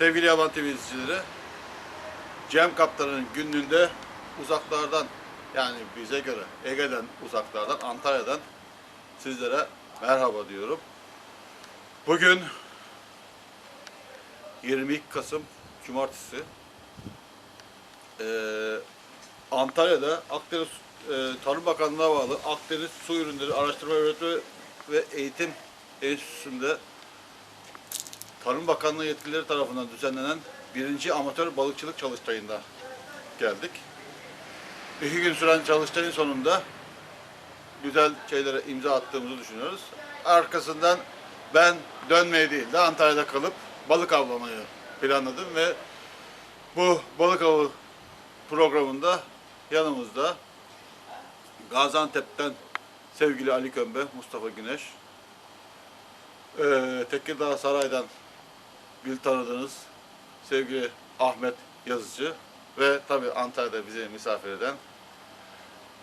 Sevgili Yaban TV izleyicileri, Cem Kaptan'ın günlüğünde uzaklardan yani bize göre Ege'den uzaklardan, Antalya'dan sizlere merhaba diyorum. Bugün 22 Kasım Cumartesi. Ee, Antalya'da Akdeniz e, Tarım Bakanlığı'na bağlı Akdeniz Su Ürünleri Araştırma Öğretme ve Eğitim Enstitüsü'nde Tarım Bakanlığı yetkilileri tarafından düzenlenen birinci amatör balıkçılık çalıştayında geldik. İki gün süren çalıştayın sonunda güzel şeylere imza attığımızı düşünüyoruz. Arkasından ben dönmeye değil de Antalya'da kalıp balık avlamayı planladım ve bu balık avı programında yanımızda Gaziantep'ten sevgili Ali Kömbe, Mustafa Güneş, Tekirdağ Saray'dan bir tanıdığınız sevgili Ahmet Yazıcı ve tabii Antalya'da bizi misafir eden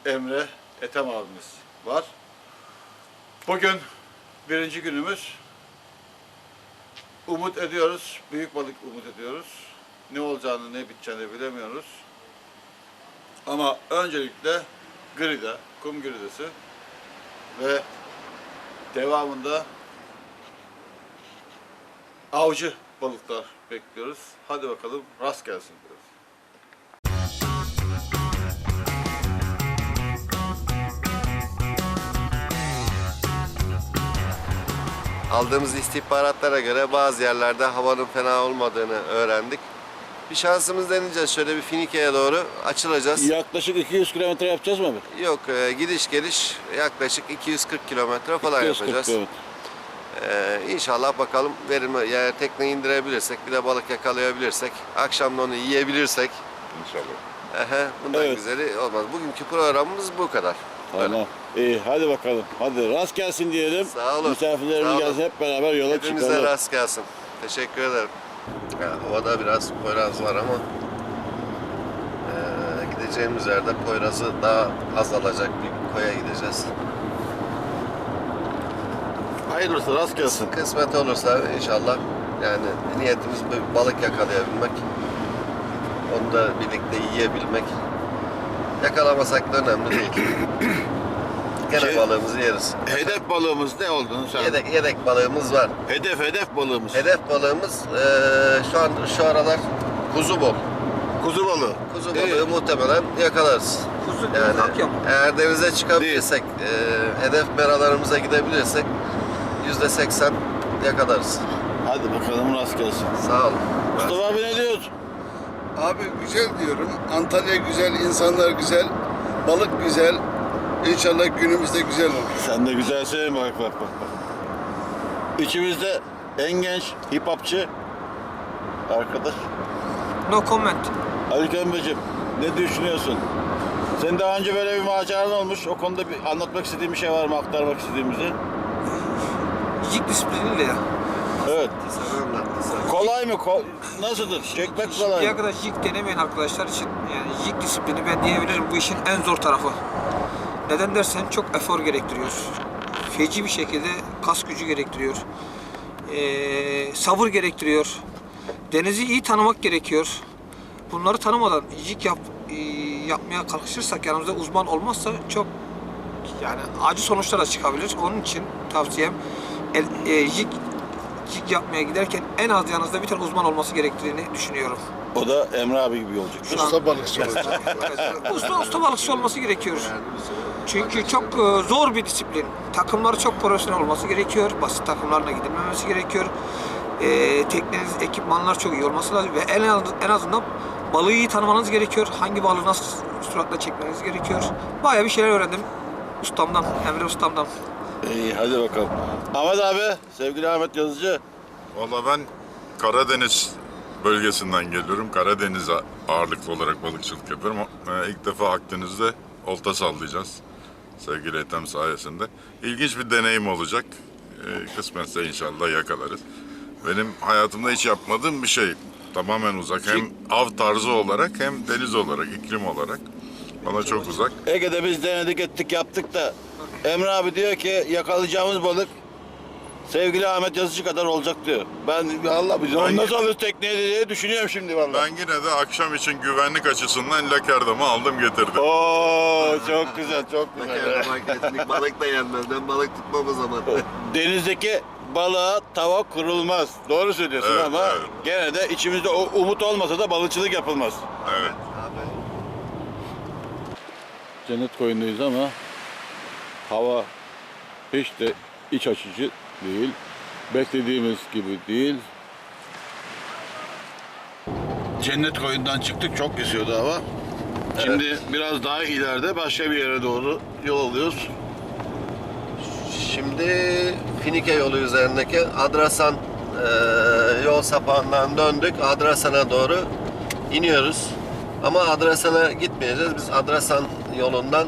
Emre Ethem abimiz var. Bugün birinci günümüz. Umut ediyoruz, büyük balık umut ediyoruz. Ne olacağını, ne biteceğini bilemiyoruz. Ama öncelikle grida, kum gridası ve devamında avcı balıklar bekliyoruz. Hadi bakalım rast gelsin diyoruz. Aldığımız istihbaratlara göre bazı yerlerde havanın fena olmadığını öğrendik. Bir şansımız deneyeceğiz. Şöyle bir Finike'ye doğru açılacağız. Yaklaşık 200 kilometre yapacağız mı abi? Yok e, gidiş geliş yaklaşık 240 kilometre falan 240 yapacağız. kilometre. Ee, inşallah bakalım verimi yani tekneyi indirebilirsek bir de balık yakalayabilirsek akşam da onu yiyebilirsek İnşallah. ehe, bundan Evet. güzeli olmaz. Bugünkü programımız bu kadar. Tamam. İyi hadi bakalım. Hadi rast gelsin diyelim. Sağ olun. Misafirlerimiz Sağ olun. gelsin hep beraber yola Hepimize çıkalım. rast gelsin. Teşekkür ederim. Ya, havada biraz poyraz var ama eee, gideceğimiz yerde poyrazı daha azalacak bir koya gideceğiz. Hayırlısı rast gelsin. Kısmet olursa inşallah yani niyetimiz bir balık yakalayabilmek. Onu da birlikte yiyebilmek. Yakalamasak da önemli değil. Gene Şey- balığımızı yeriz. Hedef balığımız ne olduğunu sen. Yedek, yedek balığımız var. Hedef hedef balığımız. Hedef balığımız eee, şu an şu aralar kuzu bol. Kuzu balığı. Kuzu balığı muhtemelen yakalarız. Kuzu Yani yani, eğer denize çıkabilirsek, eee, hedef meralarımıza gidebilirsek yüzde seksen yakalarız. Hadi bakalım rast gelsin. Sağ olun. Mustafa abi ne diyorsun? Abi güzel diyorum. Antalya güzel, insanlar güzel, balık güzel. İnşallah günümüz de güzel olur. Sen de güzel söyle bak bak bak. bak. İçimizde en genç hip hopçı arkadaş. No comment. Ali Kömbeciğim ne düşünüyorsun? Senin daha önce böyle bir maceran olmuş. O konuda bir anlatmak istediğin bir şey var mı? Aktarmak istediğimizi. Yiyecek disipliniyle ya. Evet. Kolay mı? Ko- Nasıldır? Çekmek kolay Şimdiye mı? kadar jig denemeyen arkadaşlar için yani jig disiplini ben diyebilirim bu işin en zor tarafı. Neden dersen çok efor gerektiriyor. Feci bir şekilde kas gücü gerektiriyor. Ee, sabır gerektiriyor. Denizi iyi tanımak gerekiyor. Bunları tanımadan jig yap, e, yapmaya kalkışırsak yanımızda uzman olmazsa çok yani acı sonuçlar da çıkabilir. Onun için tavsiyem el, e, jig, jig yapmaya giderken en az yanınızda bir tane uzman olması gerektiğini düşünüyorum. O da Emre abi gibi olacak. Usta balıkçı olacak. Usta, usta balıkçı olması gerekiyor. Çünkü çok e, zor bir disiplin. Takımları çok profesyonel olması gerekiyor. Basit takımlarla gidilmemesi gerekiyor. E, tekneniz, ekipmanlar çok iyi olması lazım. Ve en, az, en azından balığı iyi tanımanız gerekiyor. Hangi balığı nasıl suratla çekmeniz gerekiyor. Bayağı bir şeyler öğrendim. Ustamdan, Emre ustamdan. İyi hadi bakalım. Ahmet abi, sevgili Ahmet Yazıcı. Valla ben Karadeniz bölgesinden geliyorum. Karadeniz ağırlıklı olarak balıkçılık yapıyorum. Ee, İlk defa Akdeniz'de olta sallayacağız. Sevgili Ethem sayesinde. İlginç bir deneyim olacak. Ee, Kısmetse inşallah yakalarız. Benim hayatımda hiç yapmadığım bir şey. Tamamen uzak. Hem av tarzı olarak hem deniz olarak, iklim olarak. Bana çok uzak. Ege'de biz denedik ettik yaptık da Emre abi diyor ki yakalayacağımız balık sevgili Ahmet Yazıcı kadar olacak diyor. Ben Allah bizi onu nasıl alırız tekneye diye düşünüyorum şimdi vallahi. Ben yine de akşam için güvenlik açısından lakerdamı aldım getirdim. Oo çok güzel çok güzel. Marketlik balık da yenmez. Ben balık tutmam o zaman. Denizdeki balığa tava kurulmaz. Doğru söylüyorsun Evet, ama evet. gene de içimizde o umut olmasa da balıkçılık yapılmaz. Evet. Cennet koyundayız ama hava hiç de iç açıcı değil. Beklediğimiz gibi değil. Cennet koyundan çıktık çok esiyordu hava. Şimdi biraz daha ileride başka bir yere doğru yol alıyoruz. Şimdi Finike yolu üzerindeki Adrasan eee, yol sapağından döndük. Adrasan'a doğru iniyoruz. Ama Adrasan'a gitmeyeceğiz. Biz Adrasan yolundan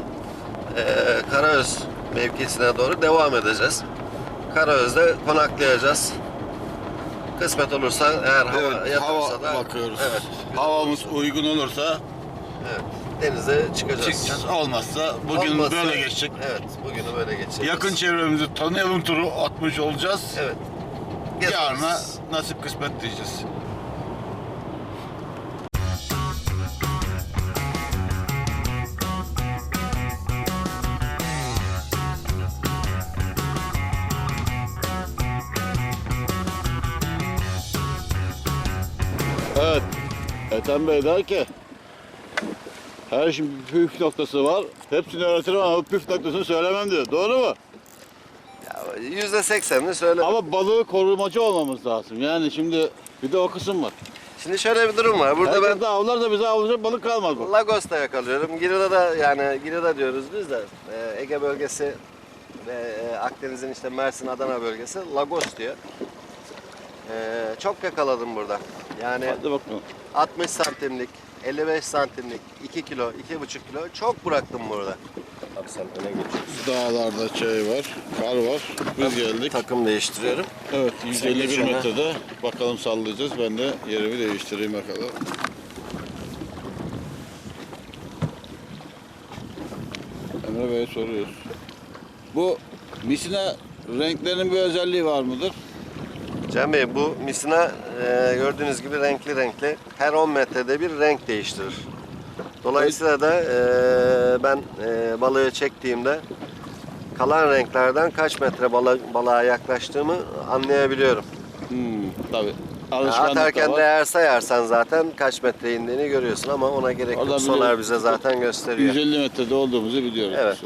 eee Karaöz mevkisine doğru devam edeceğiz. Karaöz'de konaklayacağız. Kısmet olursa eğer hava Evet, yaparsa hava da bakıyoruz. Evet, Havamız uygun olursa evet, denize çıkacağız. çıkacağız. Olmazsa bugün Olmazsa- böyle geçecek. Evet, bugünü böyle geçeceğiz. Yakın çevremizi tanıyalım turu atmış olacağız. Evet. Yarına nasip kısmet diyeceğiz. Evet. Ethem Bey der ki her işin bir püf noktası var. Hepsini öğretirim ama püf noktasını söylemem diyor. Doğru mu? Yüzde seksenini söyle. Ama balığı korumacı olmamız lazım. Yani şimdi bir de o kısım var. Şimdi şöyle bir durum var. Burada Burada ben de avlar da bize avlayacak balık kalmaz bak. Lagos'ta yakalıyorum. Girida'da yani Girida diyoruz biz de e, Ege bölgesi ve e, Akdeniz'in işte Mersin, Adana bölgesi Lagos diyor. E, çok yakaladım burada. Yani Hadi bakalım. 60 santimlik, 55 santimlik, 2 kilo, 2,5 kilo çok bıraktım burada. Abi sen öne geçiyorsun. Dağlarda şey var, kar var. Biz geldik. Takım değiştiriyorum. Evet, 151 geç öne. metrede. Bakalım sallayacağız. Ben de yerimi değiştireyim bakalım. Emre Bey'e soruyoruz. Bu misina renklerinin bir özelliği var mıdır? Cem Bey bu misina e, gördüğünüz gibi renkli renkli. Her 10 metrede bir renk değiştirir. Dolayısıyla da e, ben e, balığı çektiğimde kalan renklerden kaç metre balık, balığa yaklaştığımı anlayabiliyorum. Hmm, tabii. Alışkanlık atarken de var. eğer sayarsan zaten kaç metre indiğini görüyorsun ama ona gerek yok. Sonar bize zaten gösteriyor. 150 metrede olduğumuzu biliyoruz. Evet.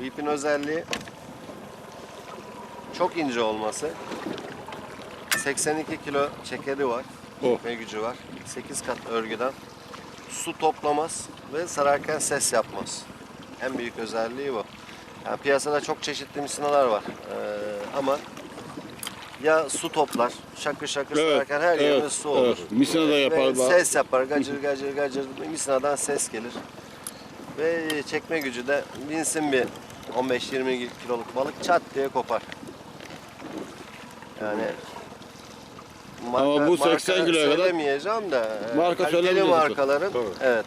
Bu ipin özelliği çok ince olması. 82 kilo çekeri var. Oh. Çekme gücü var. 8 kat örgüden. Su toplamaz ve sararken ses yapmaz. En büyük özelliği bu. Yani piyasada çok çeşitli misinalar var. Ee, ama ya su toplar, şakır şakır Evet, sararken her evet, yerine su olur. evet. Misina da Ve yapar. bak. ses yapar, gacır gacır gacır. Misinadan ses gelir. Ve çekme gücü de binsin bir 15-20 kiloluk balık çat diye kopar. Yani Ama bu 80 marka kiloya kadar- söylemeyeceğim de e, Marka kaliteli markaların Tabii. evet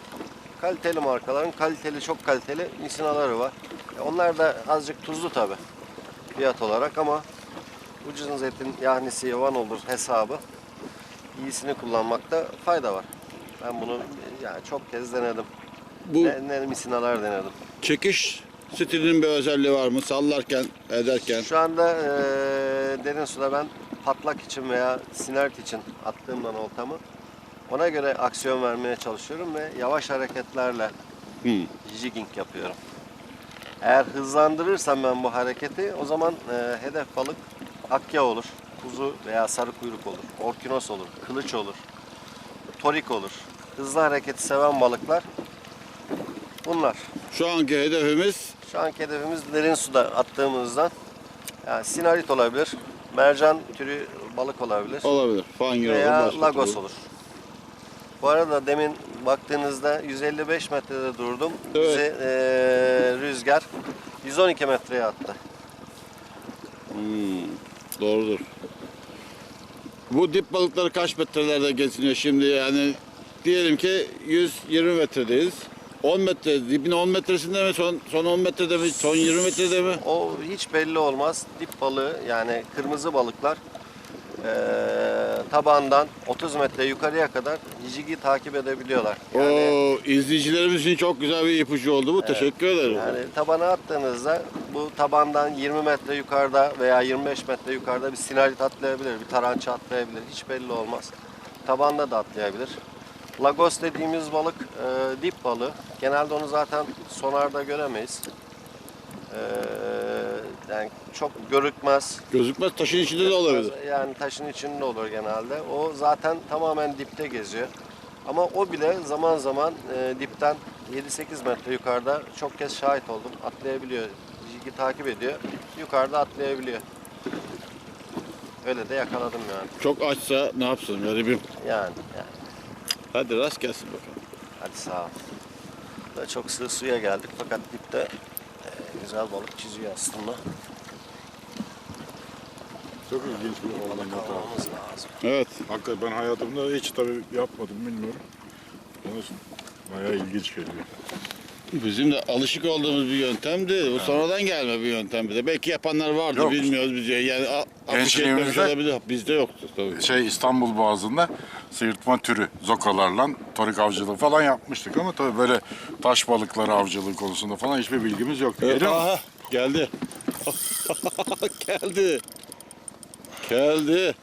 kaliteli markaların kaliteli çok kaliteli misinaları var. E, Onlar da azıcık tuzlu tabi fiyat olarak ama ucuz etin yahnisi yavan olur hesabı. İyisini kullanmakta fayda var. Ben bunu yani çok kez denedim. Bu Ne, ne misinalar denedim. çekiş stilinin bir özelliği var mı? Sallarken, ederken. Şu anda e, derin suda ben patlak için veya sinert için attığımdan oltamı ona göre aksiyon vermeye çalışıyorum ve yavaş hareketlerle Hmm. jigging yapıyorum. Eğer hızlandırırsam ben bu hareketi o zaman e, hedef balık akya olur, kuzu veya sarı kuyruk olur, orkinos olur, kılıç olur, torik olur. Hızlı hareketi seven balıklar bunlar. Şu anki hedefimiz Şu anki hedefimiz derin suda attığımızdan yani sinarit olabilir, mercan türü balık olabilir olabilir. Fangir olur, veya başka lagos türlü. olur. Bu arada demin baktığınızda 155 metrede durdum. Evet. Bizi eee, rüzgar 112 metreye attı. Hmm, doğrudur. Bu dip balıkları kaç metrelerde geziniyor şimdi yani diyelim ki 120 metredeyiz. 10 metre, dibin 10 metresinde mi, son, son 10 metrede mi, son 20 metrede mi? O hiç belli olmaz. Dip balığı yani kırmızı balıklar eee tabandan 30 metre yukarıya kadar jigi takip edebiliyorlar. Yani, O izleyicilerimiz için çok güzel bir ipucu oldu bu. Teşekkür ederim. yani tabana attığınızda bu tabandan 20 metre yukarıda veya 25 metre yukarıda bir sinarit atlayabilir, bir tarança atlayabilir. Hiç belli olmaz. Tabanda da atlayabilir. Lagos dediğimiz balık eee, dip balığı. Genelde onu zaten sonarda göremeyiz. Eee, yani çok görükmez. Gözükmez taşın içinde de olabilir. Yani taşın içinde olur genelde. O zaten tamamen dipte geziyor. Ama o bile zaman zaman e, dipten 7-8 metre yukarıda çok kez şahit oldum. Atlayabiliyor. Jigi takip ediyor. Yukarıda atlayabiliyor. Öyle de yakaladım yani. Çok açsa ne yapsın garibim. Yani, yani. Hadi rast gelsin bakalım. Hadi sağ ol. Da çok sığ suya geldik fakat dipte e, güzel balık çiziyor aslında. Çok ilginç bir oğlan Kalmamız lazım. Evet. Hakikaten ben hayatımda hiç tabii yapmadım bilmiyorum. Ama bayağı ilginç geliyor. Bizim de alışık olduğumuz bir yöntemdi. Bu sonradan gelme bir yöntem bir de. Belki yapanlar vardı Yok. bilmiyoruz biz. Yani a- Gençliğimizde- olabilir. Bizde yoktu tabii. Şey İstanbul Boğazı'nda sıyırtma türü zokalarla torik avcılığı falan yapmıştık ama tabii böyle taş balıkları avcılığı konusunda falan hiçbir bilgimiz yoktu. Evet, aha geldi. geldi. Geldi.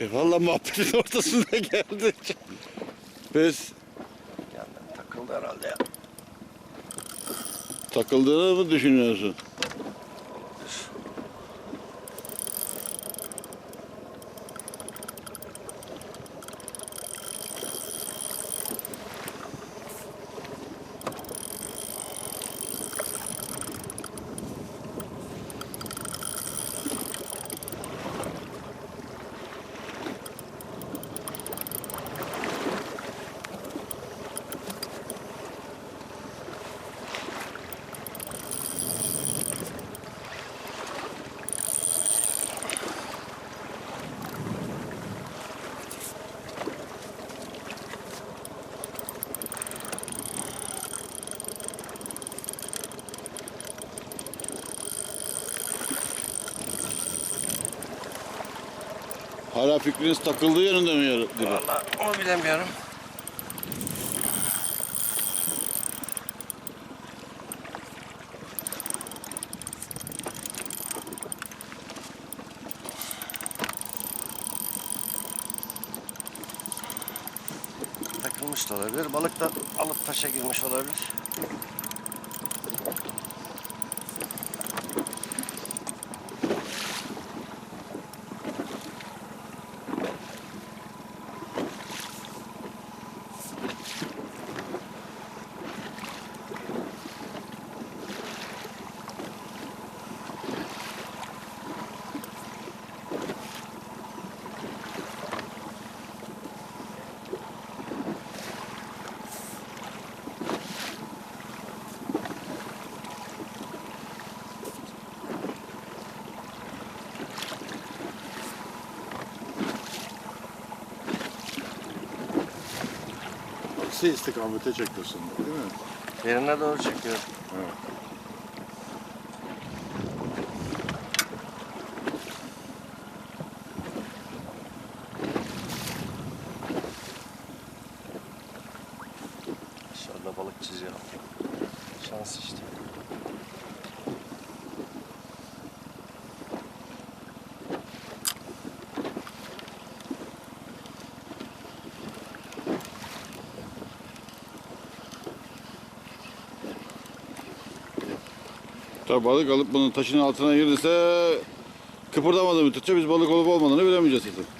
E valla muhabbetin ortasında geldi. Biz takıldı herhalde ya. takıldığını mı düşünüyorsun? Hala fikriniz takıldığı yönünde mi yer- gibi? Onu bilemiyorum. Takılmış da olabilir. Balık da alıp taşa girmiş olabilir. Aksi istikamete çekiyorsun değil mi? Derine doğru çekiyor. Evet. Dışarıda balık çiziyor. Şans işte. Tabii balık alıp bunun taşın altına girirse kıpırdamadığı müddetçe biz balık olup olmadığını bilemeyeceğiz zaten.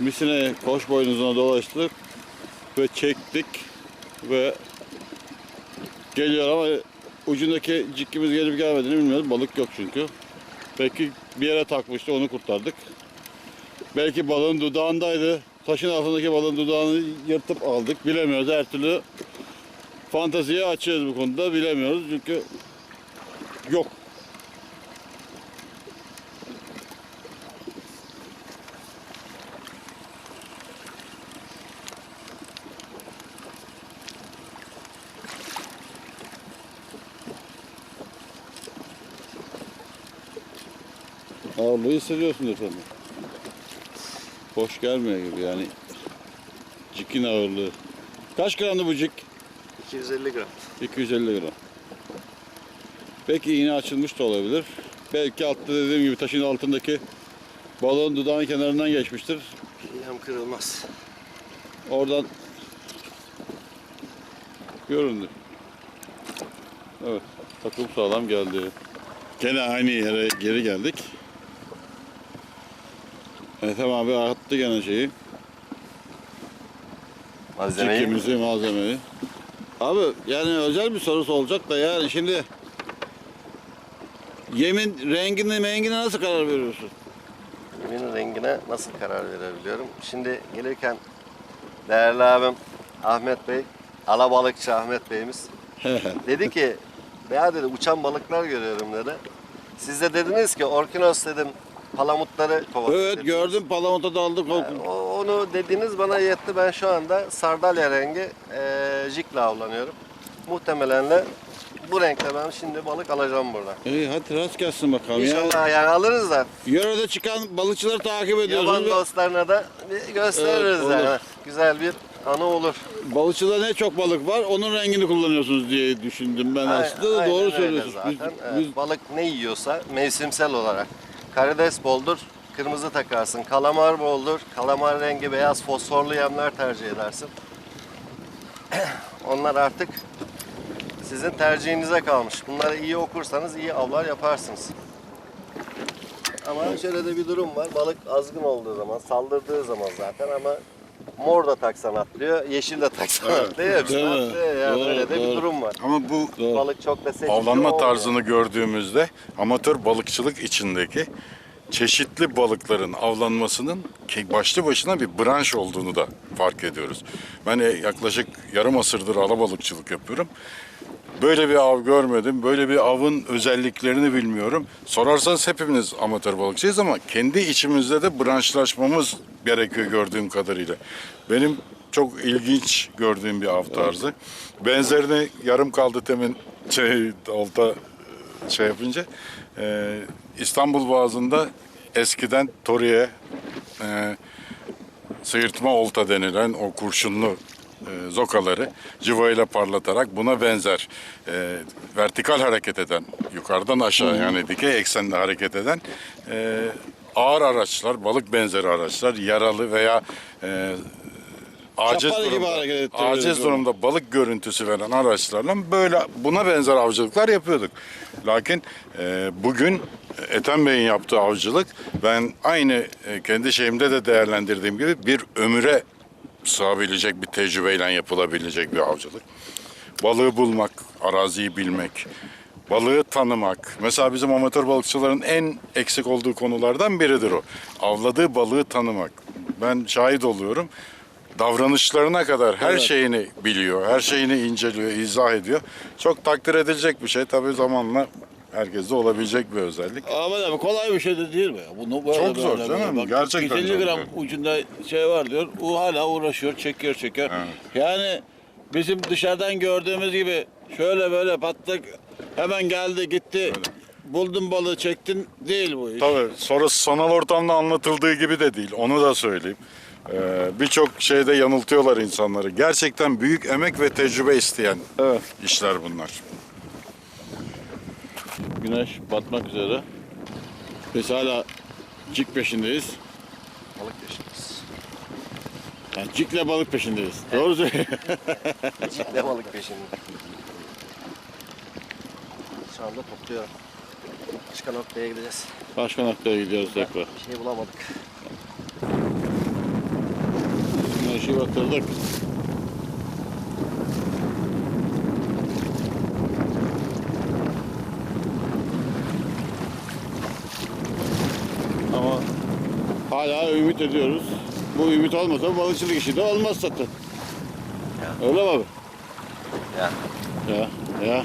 Misine koş boynuzuna dolaştık ve çektik ve geliyor ama ucundaki cikkimiz gelip gelmediğini bilmiyoruz. Balık yok çünkü. Belki bir yere takmıştı onu kurtardık. Belki balığın dudağındaydı. Taşın altındaki balığın dudağını yırtıp aldık. Bilemiyoruz her türlü fanteziye açığız bu konuda bilemiyoruz çünkü yok. Ağırlığı hissediyorsun efendim. Boş gelmiyor gibi yani. Cikin ağırlığı. Kaç gramdı bu cik? 250 gram. 250 gram. Belki iğne açılmış da olabilir. Belki altta dediğim gibi taşın altındaki balığın dudağın kenarından geçmiştir. Yem kırılmaz. Oradan göründü. Evet, takım sağlam geldi. Gene aynı yere geri geldik. Ethem abi attı gene şeyi. Malzemeyi Çekimizi, malzemeyi. Abi yani özel bir sorusu olacak da yani şimdi yemin rengini mengine nasıl karar veriyorsun? Yemin rengine nasıl karar verebiliyorum? Şimdi gelirken değerli abim Ahmet Bey, alabalıkçı Ahmet Bey'imiz dedi ki ya dedi uçan balıklar görüyorum dedi. Siz de dediniz ki Orkinos dedim palamutları kovalım. evet dediniz. gördüm palamuta daldık. Yani o- onu dediğiniz bana yetti. Ben şu anda sardalya rengi eee jikle avlanıyorum. Muhtemelen de bu renkte ben şimdi balık alacağım burada. İyi hadi rast gelsin bakalım ya. İnşallah yani alırız da Yörede çıkan balıkçıları takip ediyoruz. yaban ve dostlarına da bir gösteririz Evet, olur. yani. Güzel bir anı olur. Balıkçıda ne çok balık var onun rengini kullanıyorsunuz diye düşündüm ben Aynen- aslında. aynen Doğru öyle söylüyorsunuz. Biz, Zaten. Evet, biz- Balık ne yiyorsa mevsimsel olarak. Karides boldur, kırmızı takarsın. Kalamar boldur, kalamar rengi beyaz fosforlu yemler tercih edersin. Onlar artık sizin tercihinize kalmış. Bunları iyi okursanız iyi avlar yaparsınız. Ama şöyle de bir durum var. Balık azgın olduğu zaman, saldırdığı zaman zaten ama mor da taksan atlıyor, yeşil de taksan Evet. atlıyor. Hepsi Değil mi? atlıyor. Yani Doğru, öyle de bir doğru. durum var. Ama bu Doğru. Balık çok da seçici avlanma olmuyor. tarzını gördüğümüzde amatör balıkçılık içindeki çeşitli balıkların avlanmasının başlı başına bir branş olduğunu da fark ediyoruz. Ben e, yaklaşık yarım asırdır alabalıkçılık yapıyorum. Böyle bir av görmedim. Böyle bir avın özelliklerini bilmiyorum. Sorarsanız hepimiz amatör balıkçıyız ama kendi içimizde de branşlaşmamız gerekiyor gördüğüm kadarıyla. Benim çok ilginç gördüğüm bir av tarzı. Benzerini yarım kaldı temin şey, olta şey yapınca. Ee, İstanbul Boğazı'nda eskiden Toriye e, sıyırtma olta denilen o kurşunlu e, zokaları cıvayla parlatarak buna benzer e, vertikal hareket eden, yukarıdan aşağı yani dikey eksenle hareket eden e, ağır araçlar, balık benzeri araçlar, yaralı veya e, aciz gibi durumda, ettiriyoruz aciz onu. durumda balık görüntüsü veren araçlarla böyle buna benzer avcılıklar yapıyorduk. Lakin e, bugün Ethem Bey'in yaptığı avcılık ben aynı e, kendi şeyimde de değerlendirdiğim gibi bir ömüre sığabilecek bir tecrübeyle yapılabilecek bir avcılık. Balığı bulmak, araziyi bilmek, balığı tanımak. Mesela bizim amatör balıkçıların en eksik olduğu konulardan biridir o. Avladığı balığı tanımak. Ben şahit oluyorum. Davranışlarına kadar her Evet. şeyini biliyor, her şeyini inceliyor, izah ediyor. Çok takdir edilecek bir şey. Tabii zamanla herkeste olabilecek bir özellik. Ahmet abi kolay bir şey de değil mi? ya? Bunu böyle Çok zor böyle canım. Bak, gerçekten 150 çok gram zor. ucunda şey var diyor. O hala uğraşıyor, çekiyor, çekiyor. Yani bizim dışarıdan gördüğümüz gibi şöyle böyle patlık hemen geldi gitti. Buldun balığı çektin değil bu iş. Tabii sonrası sanal ortamda anlatıldığı gibi de değil. Onu da söyleyeyim. Ee, Birçok şeyde yanıltıyorlar insanları. Gerçekten büyük emek ve tecrübe isteyen Evet. işler bunlar. Güneş batmak üzere. Biz hala cik peşindeyiz. Balık peşindeyiz. Yani cikle balık peşindeyiz. Doğru söylüyorsun. Cikle balık peşinde. Şu anda topluyorum. Başka noktaya gideceğiz. Başka noktaya gidiyoruz tekrar. Bir şey bulamadık. güneşi batırdık. Ama hala ümit ediyoruz. Bu ümit olmasa balıkçılık işi de olmaz zaten. Öyle mi abi? Ya. Ya, ya.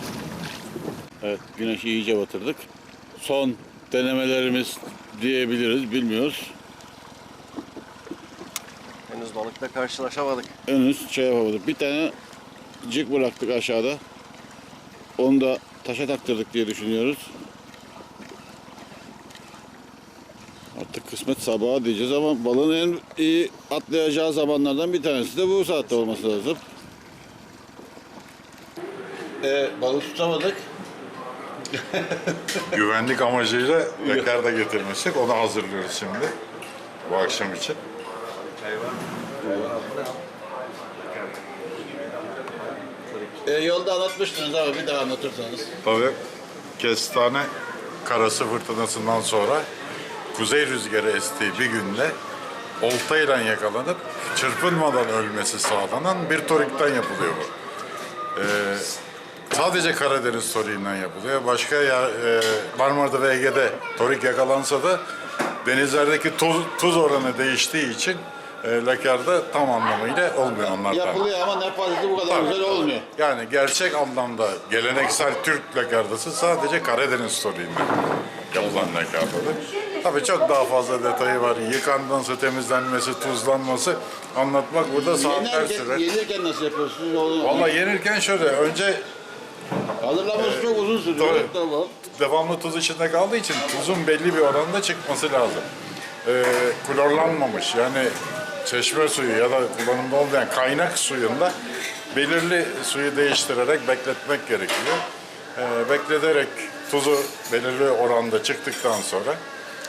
Evet, güneşi iyice batırdık. Son denemelerimiz diyebiliriz, bilmiyoruz. Henüz balıkla karşılaşamadık. Henüz şey yapamadık. Bir tane cik bıraktık aşağıda. Onu da taşa taktırdık diye düşünüyoruz. Artık kısmet sabaha diyeceğiz ama balığın en iyi atlayacağı zamanlardan bir tanesi de bu saatte olması lazım. Ee, balık tutamadık. Güvenlik amacıyla tekrar da getirmiştik. Onu hazırlıyoruz şimdi. Bu akşam için. Ee, yolda anlatmıştınız ama bir daha anlatırsanız. Tabii kestane karası fırtınasından sonra kuzey rüzgarı estiği bir günde oltayla yakalanıp çırpınmadan ölmesi sağlanan bir torikten yapılıyor bu. Ee, sadece Karadeniz toriğinden yapılıyor. Başka ya, e, Marmara'da ve Ege'de torik yakalansa da denizlerdeki tuz, tuz oranı değiştiği için e, lakarda tam anlamıyla olmuyor onlardan. Yapılıyor ama Nepal'de bu kadar güzel olmuyor. Yani gerçek anlamda geleneksel Türk lakardası sadece Karadeniz toriğinden yapılan lakardadır. Tabii çok daha fazla detayı var. Yıkanması, temizlenmesi, tuzlanması anlatmak burada saatler sürer. yenirken nasıl yapıyorsunuz? Onu, Vallahi yenirken şöyle, önce Hazırlaması çok uzun sürüyor. tabii. Tamam. devamlı tuz içinde kaldığı için tuzun belli bir oranda çıkması lazım. Ee, klorlanmamış yani çeşme suyu ya da kullanımda olmayan kaynak suyunda belirli suyu değiştirerek bekletmek gerekiyor. Ee, bekleterek tuzu belirli oranda çıktıktan sonra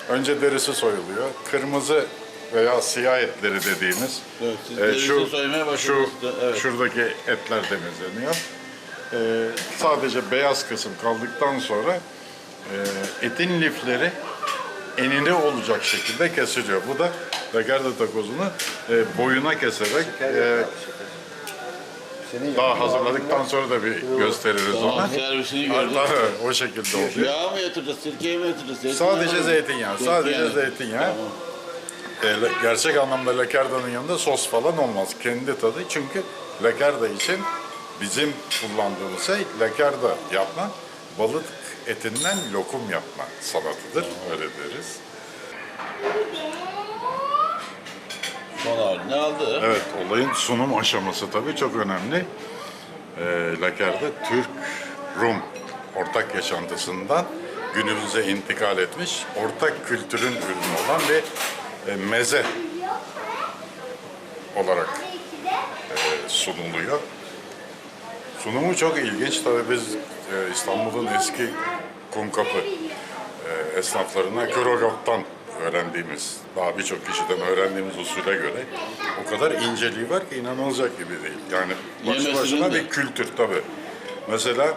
önce derisi soyuluyor. Kırmızı veya siyah etleri dediğimiz Evet, siz e, derisi soymaya şu, evet. şuradaki etler temizleniyor. Ee, sadece beyaz kısım kaldıktan sonra e, etin lifleri enine olacak şekilde kesiliyor. Bu da lagarda takozunu e, boyuna keserek e, daha hazırladıktan sonra da bir gösteririz ona. servisini o şekilde oluyor. Yağ mı yatıracağız, sirkeyi mi yatıracağız? zeytinyağı Sadece mı? zeytinyağı, sadece zeytinyağı. Tamam. E, la- gerçek anlamda lakardanın yanında sos falan olmaz. Kendi tadı. Çünkü lakarda için bizim kullandığımız şey lakarda yapma, balık etinden lokum yapma sanatıdır. Öyle deriz. Son halini aldı. Evet, olayın sunum aşaması tabii çok önemli. E, lakarda Türk-Rum ortak yaşantısından günümüze intikal etmiş, ortak kültürün ürünü olan bir e, meze olarak e, sunuluyor. Sunumu çok ilginç. Tabii biz e, İstanbul'un eski Kumkapı e, esnaflarına Körogap'tan öğrendiğimiz, daha birçok kişiden öğrendiğimiz usule göre o kadar inceliği var ki inanılacak gibi değil. Yani başlı başına bir kültür tabii. Mesela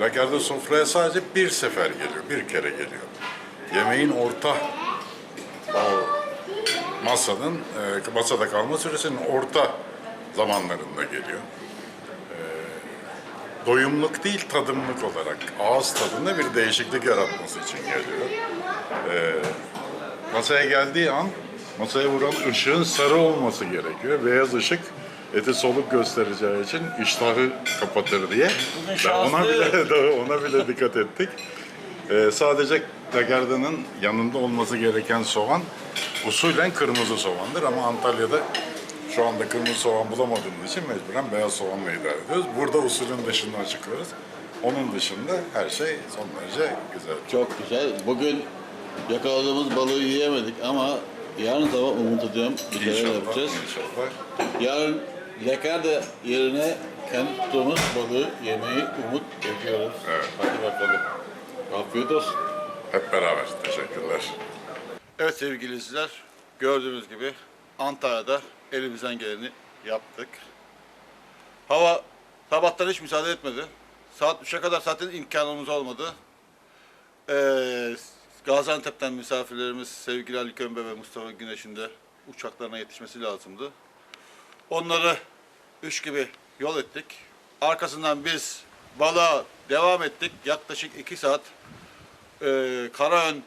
lakarda sofraya sadece bir sefer geliyor, bir kere geliyor. Yemeğin orta o masanın e, masada kalma süresinin orta zamanlarında geliyor. Doyumluk değil tadımlık olarak ağız tadında bir değişiklik yaratması için geliyor. E, masaya geldiği an masaya vuran ışığın sarı olması gerekiyor. Beyaz ışık eti soluk göstereceği için iştahı kapatır diye. Ben ona bile ona bile dikkat ettik. Ee, sadece lagardanın yanında olması gereken soğan usulen kırmızı soğandır ama Antalya'da şu anda kırmızı soğan bulamadığımız için mecburen beyaz soğanla idare ediyoruz. Burada usulün dışından çıkıyoruz. Onun dışında her şey son derece güzel. Çok güzel. Bugün yakaladığımız balığı yiyemedik ama yarın sabah umut ediyorum bir şeyler yapacağız. inşallah. Yarın lekarda yerine kendi tuttuğumuz balığı yemeyi umut ediyoruz. Evet. Hadi bakalım. Afiyet olsun. Hep beraber. Teşekkürler. Evet sevgili izleyiciler, gördüğünüz gibi Antalya'da elimizden geleni yaptık. Hava sabahtan hiç müsaade etmedi. Saat 3'e kadar zaten imkanımız olmadı. Ee, Gaziantep'ten misafirlerimiz sevgili Ali Kömbe ve Mustafa Güneş'in de uçaklarına yetişmesi lazımdı. Onları üç gibi yol ettik. Arkasından biz balığa devam ettik. Yaklaşık iki saat e, Karaön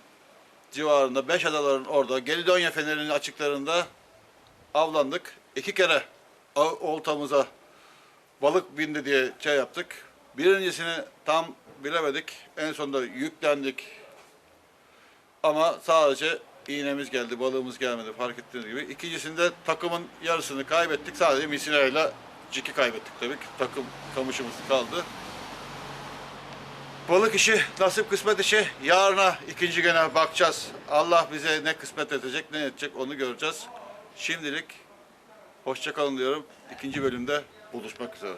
civarında, Beş Adaların orada, Gelidonya Feneri'nin açıklarında avlandık. İki kere oltamıza balık bindi diye şey yaptık. Birincisini tam bilemedik. En sonunda yüklendik. Ama sadece iğnemiz geldi, balığımız gelmedi fark ettiğiniz gibi. İkincisinde takımın yarısını kaybettik. Sadece misinayla ciki kaybettik tabii ki. Takım kamışımız kaldı. Balık işi, nasip kısmet işi. Yarına ikinci güne bakacağız. Allah bize ne kısmet edecek, ne edecek onu göreceğiz. Şimdilik hoşça kalın diyorum. İkinci bölümde buluşmak üzere.